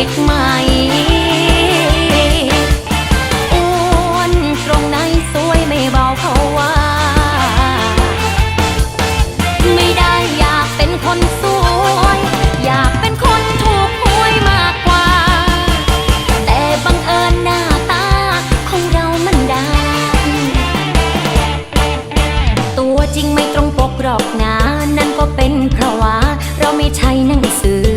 อีกไหมอวนตรงไหนสวยไม่เบาเขาว่า ไม่ได้อยากเป็นคนสวย อยากเป็นคนถูกหวยมากกว่า แต่บังเอิญหน้าตาของเรามันดำตัวจริงไม่ตรงปกหรอกนะนั่นก็เป็นเพราะว่า เราไม่ใช่นังสือ